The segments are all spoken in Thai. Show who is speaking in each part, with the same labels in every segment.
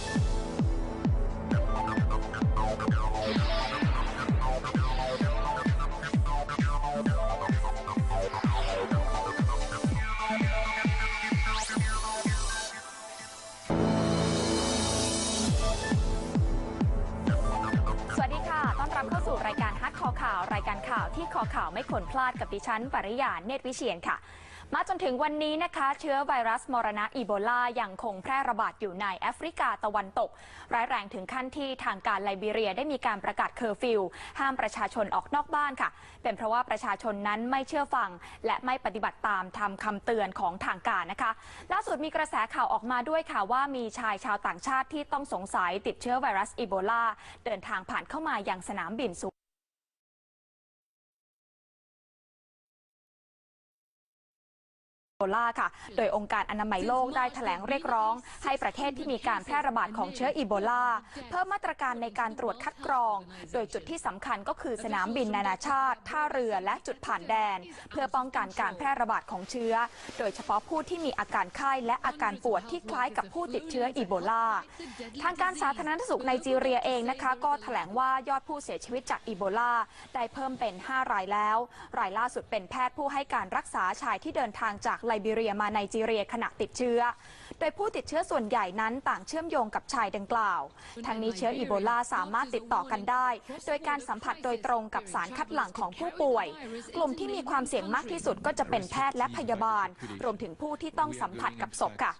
Speaker 1: สวัสดีค่ะ ต้อนรับเข้าสู่รายการฮักคอข่าว รายการข่าวที่คอข่าวไม่ควรพลาดกับดิฉัน ปริยา เนตรวิเชียนค่ะ มาจนถึงวันนี้นะคะ เชื้อไวรัสมรณะอีโบลายังคงแพร่ระบาดอยู่ในแอฟริกาตะวันตก ร้ายแรงถึงขั้นที่ทางการไลบีเรียได้มีการประกาศเคอร์ฟิวห้ามประชาชนออกนอกบ้านค่ะ เป็นเพราะว่าประชาชนนั้นไม่เชื่อฟัง และไม่ปฏิบัติตามทำคำเตือนของทางการนะคะ ล่าสุดมีกระแสข่าวออกมาด้วยค่ะว่ามีชายชาวต่างชาติที่ต้องสงสัยติดเชื้อไวรัสอีโบลาเดินทางผ่านเข้ามาอยังสนามบินสุ โบลาค่ะ โดยองค์การอนามัยโลกได้แถลงเรียกร้อง ให้ประเทศที่มีการแพร่ระบาดของเชื้ออีโบลา เพิ่มมาตรการในการตรวจคัดกรอง โดยจุดที่สำคัญก็คือสนามบินนานาชาติ ท่าเรือและจุดผ่านแดน เพื่อป้องกันการแพร่ระบาดของเชื้อ โดยเฉพาะผู้ที่มีอาการไข้และอาการปวดที่คล้ายกับผู้ติดเชื้ออีโบลา ทางการสาธารณสุขไนจีเรียเองนะคะ ก็แถลงว่ายอดผู้เสียชีวิตจากอีโบลาได้เพิ่มเป็น 5 รายแล้ว รายล่าสุดเป็นแพทย์ผู้ให้การรักษาชายที่เดินทางจากไลบีเรียมาไนจีเรียขณะติดเชื้อ โดยผู้ติดเชื้อส่วนใหญ่นั้นต่างเชื่อมโยงกับชายดังกล่าว ทั้งนี้เชื้ออีโบลาสามารถติดต่อกันได้ โดยการสัมผัสโดยตรงกับสารคัดหลั่งของผู้ป่วย กลุ่มที่มีความเสี่ยงมากที่สุดก็จะเป็นแพทย์และพยาบาล รวมถึงผู้ที่ต้องสัมผัสกับศพค่ะ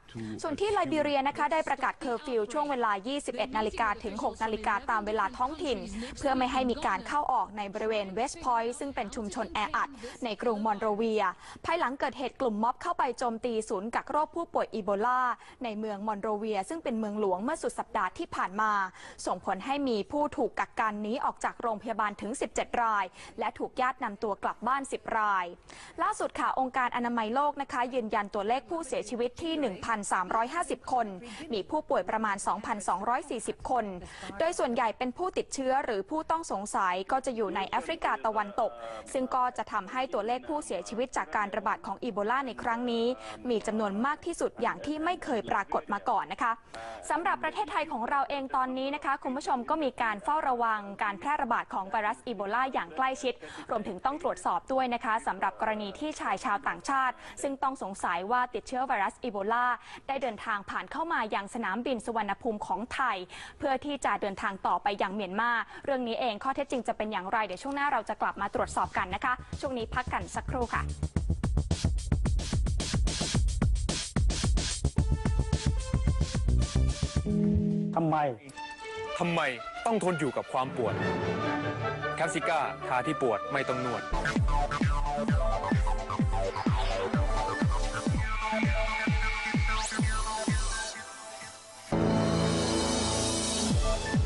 Speaker 1: ส่วนที่ไลบีเรียนะคะได้ประกาศเคอร์ฟิวช่วงเวลา 21 นาฬิกาถึง 6 นาฬิกาตามเวลาท้องถิ่น เพื่อไม่ให้มีการเข้าออกในบริเวณเวสต์พอยต์ซึ่งเป็นชุมชนแออัดในกรุงมอนโรเวีย ภายหลังเกิดเหตุกลุ่มม็อบเข้าไปโจมตีศูนย์กักโรคผู้ป่วยอีโบลา ในเมืองมอนโรเวีย ซึ่งเป็นเมืองหลวงเมื่อสุดสัปดาห์ที่ผ่านมา ส่งผลให้มีผู้ถูกกักกันหนี้ออกจากโรงพยาบาลถึง 17 ราย และถูกญาตินำตัวกลับบ้าน 10 ราย ล่าสุดค่ะองค์การอนามัยโลกนะคะ ยืนยันตัวเลขผู้เสียชีวิตที่ 1,350 คน มีผู้ป่วยประมาณ 2,240 คน โดยส่วนใหญ่เป็นผู้ติดเชื้อหรือผู้ต้องสงสัยก็จะอยู่ในแอฟริกาตะวันตก ซึ่งก็จะทำให้ตัวเลขผู้เสียชีวิตจากการระบาดของอีโบลาในครั้งั้งนี้ มีจำนวนมากที่สุดอย่างที่ไม่เคยปรากฏมาก่อนนะคะสำหรับประเทศไทยของเราเองตอนนี้นะคะ คุณผู้ชมก็มีการเฝ้าระวังการแพร่ระบาดของไวรัสอีโบลาอย่างใกล้ชิด รวมถึงต้องตรวจสอบด้วยนะคะสำหรับกรณีที่ชายชาวต่างชาติ ซึ่งต้องสงสัยว่าติดเชื้อไวรัสอีโบลาได้เดินทางผ่านเข้ามายังสนามบินสุวรรณภูมิของไทย เพื่อที่จะเดินทางต่อไปอยังเมียนมาเรื่องนี้เองข้อเท็จจริงจะเป็นอย่างไร เดี๋ยวช่วงหน้าเราจะกลับมาตรวจสอบกันนะคะ ช่วงนี้พักกันสักครู่ค่ะ
Speaker 2: ทำไม
Speaker 3: ทำไมต้องทนอยู่กับความปวด แคปซิก้าทาที่ปวดไม่ต้องนวด